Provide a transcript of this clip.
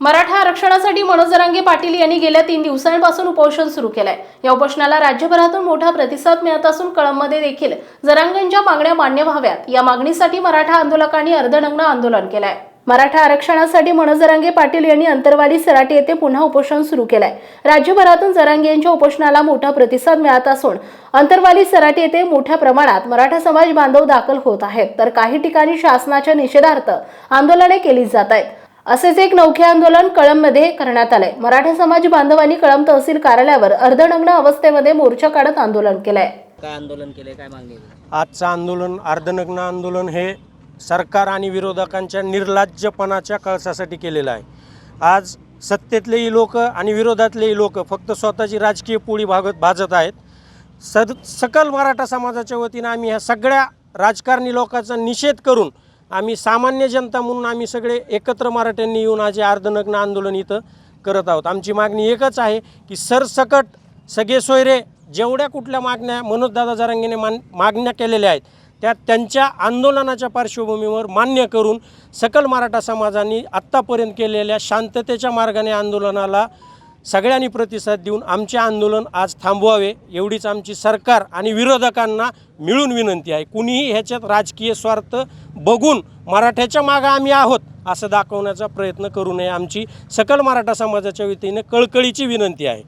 मराठा आरक्षणासाठी मनोज जरांगे पाटील यांनी गेल्या तीन दिवसांपासून उपोषण सुरू केलंय. या उपोषणाला राज्यभरातून मोठा प्रतिसाद मिळत असून कळंबमध्ये देखील जरांगेंच्या मागण्या मान्य व्हाव्यात. या मागणीसाठी मराठा आंदोलकांनी अर्धनग्न आंदोलन केलंय. मराठा आरक्षणासाठी मनोज जरांगे पाटील यांनी अंतरवाली सराटी येथे पुन्हा उपोषण सुरू केलंय. राज्यभरातून जरांगे यांच्या उपोषणाला मोठा प्रतिसाद मिळत असून अंतरवाली सराटी येथे मोठ्या प्रमाणात मराठा समाज बांधव दाखल होत आहेत. तर काही ठिकाणी शासनाच्या निषेधार्थ आंदोलने केली जात आहेत. असेच एक नौखे आंदोलन कळंबमध्ये करण्यात आलंय. मराठा समाज बांधवांनी कळंब तहसील कार्यालयावर अर्धनग्न अवस्थेमध्ये मोर्चा काढत आंदोलन केलंय. काय आंदोलन केले काय मागणी? आजचं आंदोलन अर्धनग्न आंदोलन हे सरकार आणि विरोधकांच्या निर्लज्जपणाच्या कळसासाठी केलेलं आहे. आज सत्तेतलेही लोक आणि विरोधातलेही लोक फक्त स्वतःची राजकीय पोळी भागत भाजत आहेत. सद सकल मराठा समाजाच्या वतीनं आम्ही ह्या सगळ्या राजकारणी लोकांचा निषेध करून आम्ही सामान्य जनता म्हणून आम्ही सगळे एकत्र मराठ्यांनी येऊन आज अर्धनग्न आंदोलन इथं करत आहोत. आमची मागणी एकच आहे की सरसकट सगळे सोयरे जेवढ्या कुठल्या मागण्या मनोजदादा जरांगेने मान मागण्या केलेल्या आहेत त्या त्यांच्या आंदोलनाच्या पार्श्वभूमीवर मान्य करून सकल मराठा समाजाने आत्तापर्यंत केलेल्या शांततेच्या मार्गाने आंदोलनाला सगळ्यांनी प्रतिसाद देऊन आमचे आंदोलन आज थांबवावे एवढीच आमची सरकार आणि विरोधकांना मिळून विनंती आहे. कुणीही ह्याच्यात राजकीय स्वार्थ बघून मराठ्याच्या मागं आम्ही आहोत असं दाखवण्याचा प्रयत्न करू नये आमची. सकल मराठा समाजाच्या वतीने कळकळीची विनंती आहे.